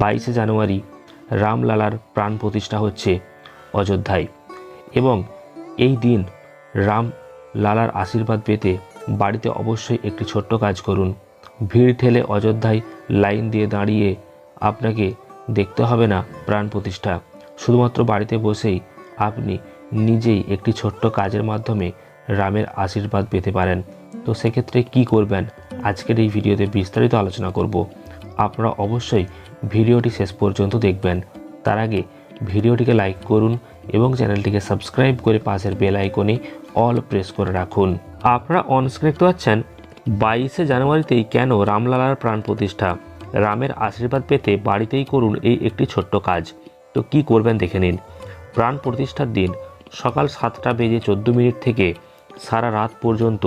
বাইশে জানুয়ারি রামলালার প্রাণ প্রতিষ্ঠা হচ্ছে অযোধ্যায় এবং এই দিন রাম লালার আশীর্বাদ পেতে বাড়িতে অবশ্যই একটি ছোট্ট কাজ করুন। ভিড় ঠেলে অযোধ্যায় লাইন দিয়ে দাঁড়িয়ে আপনাকে দেখতে হবে না প্রাণ প্রতিষ্ঠা। শুধুমাত্র বাড়িতে বসেই আপনি নিজেই একটি ছোট্ট কাজের মাধ্যমে রামের আশীর্বাদ পেতে পারেন। তো সেক্ষেত্রে কি করবেন? আজকের এই ভিডিওতে বিস্তারিত আলোচনা করব। আপনারা অবশ্যই ভিডিওটি শেষ পর্যন্ত দেখবেন। তার আগে ভিডিওটিকে লাইক করুন এবং চ্যানেলটিকে সাবস্ক্রাইব করে পাশের বেল আইকনে অল প্রেস করে রাখুন। আপনারা অনস্ক্রিন দেখতে পাচ্ছেন, বাইশে জানুয়ারিতেই কেন রামলালার প্রাণ প্রতিষ্ঠা? রামের আশীর্বাদ পেতে বাড়িতেই করুন এই একটি ছোট্ট কাজ। তো কি করবেন দেখে নিন। প্রাণ প্রতিষ্ঠার দিন সকাল সাতটা বেজে চোদ্দ মিনিট থেকে সারা রাত পর্যন্ত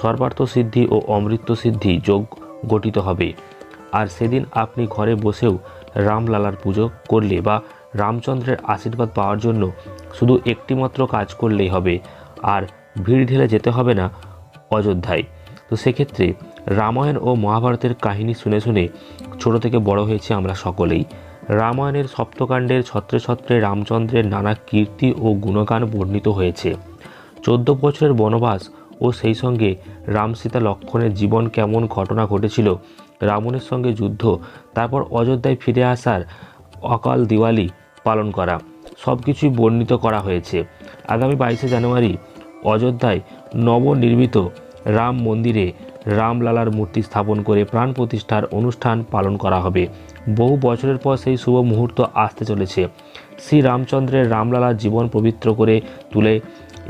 সর্বার্থ সিদ্ধি ও অমৃত সিদ্ধি যোগ গঠিত হবে। আর সেদিন আপনি ঘরে বসেও রামলালার পুজো করলে বা রামচন্দ্রের আশীর্বাদ পাওয়ার জন্য শুধু একটিমাত্র কাজ করলেই হবে। আর ভিড় ঢেলে যেতে হবে না অযোধ্যায়। তো সেক্ষেত্রে রামায়ণ ও মহাভারতের কাহিনী শুনে শুনে ছোট থেকে বড় হয়েছে আমরা সকলেই। রামায়ণের সপ্তকাণ্ডের ছত্রে ছত্রে রামচন্দ্রের নানা কীর্তি ও গুণগান বর্ণিত হয়েছে। চোদ্দ বছরের বনবাস ও সেই সঙ্গে রাম সীতা লক্ষণের জীবন কেমন ঘটনা ঘটেছিল রাবণের সঙ্গে যুদ্ধ, তারপর অযোধ্যায় ফিরে আসার অকাল দিওয়ালি পালন করা সব কিছুই বর্ণিত করা হয়েছে। আগামী বাইশে জানুয়ারি অযোধ্যায় নবনির্মিত রাম মন্দিরে রামলালার মূর্তি স্থাপন করে প্রাণ প্রতিষ্ঠার অনুষ্ঠান পালন করা হবে। বহু বছরের পর সেই শুভ মুহূর্ত আসতে চলেছে। শ্রী রামচন্দ্রের রামলালার জীবন পবিত্র করে তুলে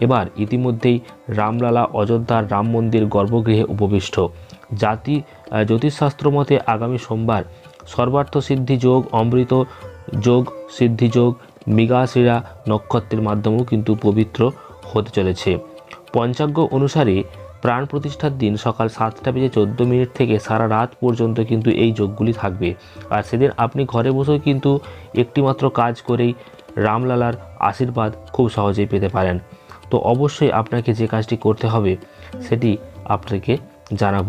এবার ইতিমধ্যেই রামলালা অযোধ্যার রাম মন্দির গর্ভগৃহে উপবিষ্ট। জাতি জ্যোতিষশাস্ত্র মতে আগামী সোমবার সর্বার্থ সিদ্ধি যোগ, অমৃত যোগ, সিদ্ধি যোগ মৃগাশিরা নক্ষত্রের মাধ্যমেও কিন্তু পবিত্র হতে চলেছে। পঞ্চাঙ্গ অনুসারে প্রাণ প্রতিষ্ঠার দিন সকাল সাতটা বেজে চোদ্দ মিনিট থেকে সারা রাত পর্যন্ত কিন্তু এই যোগগুলি থাকবে। আর সেদিন আপনি ঘরে বসেও কিন্তু একটিমাত্র কাজ করেই রামলালার আশীর্বাদ খুব সহজেই পেতে পারেন। তো অবশ্যই আপনাকে যে কাজটি করতে হবে, সেটি আপনাকে জানাব।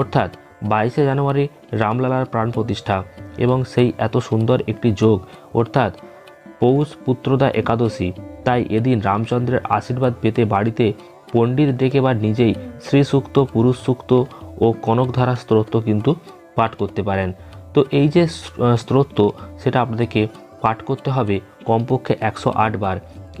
অর্থাৎ বাইশে জানুয়ারি রামলালার প্রাণ প্রতিষ্ঠা এবং সেই এত সুন্দর একটি যোগ, অর্থাৎ পৌষ পুত্রদা একাদশী। তাই এদিন রামচন্দ্রের আশীর্বাদ পেতে বাড়িতে পণ্ডিত ডেকে বা নিজেই শ্রী সূক্ত পুরুষ সূক্ত ও কনকধারা স্তোত্র কিন্তু পাঠ করতে পারেন। তো এই যে স্তোত্র সেটা আপনাদেরকে পাঠ করতে হবে কমপক্ষে একশো আট বার।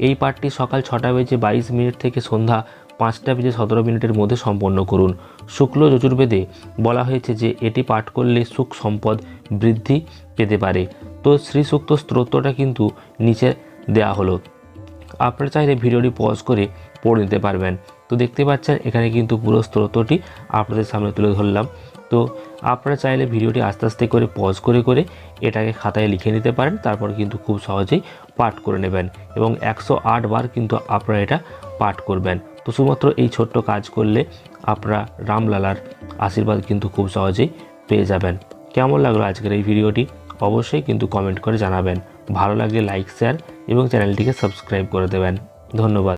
এই পাঠটি সকাল ছটা বেজে বাইশ মিনিট থেকে সন্ধ্যা পাঁচটা বেজে সতেরো মিনিটের মধ্যে সম্পন্ন করুন। শুক্ল যজুর্বেদে বলা হয়েছে যে, এটি পাঠ করলে সুখ সম্পদ বৃদ্ধি পেতে পারে। তো শ্রী সূক্ত স্তোত্রটা কিন্তু নিচে দেয়া হলো। আপনারা চাইলে ভিডিওটি পজ করে পড়ে নিতে পারবেন। তো দেখতে পাচ্ছেন, এখানে কিন্তু পুরো স্তোত্রটি আপনাদের সামনে তুলে ধরলাম। তো আপনারা চাইলে ভিডিওটি আস্তে আস্তে করে পজ করে করে এটাকে খাতায় লিখে নিতে পারেন। তারপর কিন্তু খুব সহজেই পাঠ করে নেবেন এবং একশো আট বার কিন্তু আপনারা এটা পাঠ করবেন। তো শুধুমাত্র এই ছোট্ট কাজ করলে আপনারা রামলালার আশীর্বাদ কিন্তু খুব সহজেই পেয়ে যাবেন। কেমন লাগল আজকের এই ভিডিওটি? অবশ্যই কিন্তু কমেন্ট করে জানাবেন। ভালো লাগলে লাইক শেয়ার এবং চ্যানেলটিকে সাবস্ক্রাইব করে দেবেন। ধন্যবাদ।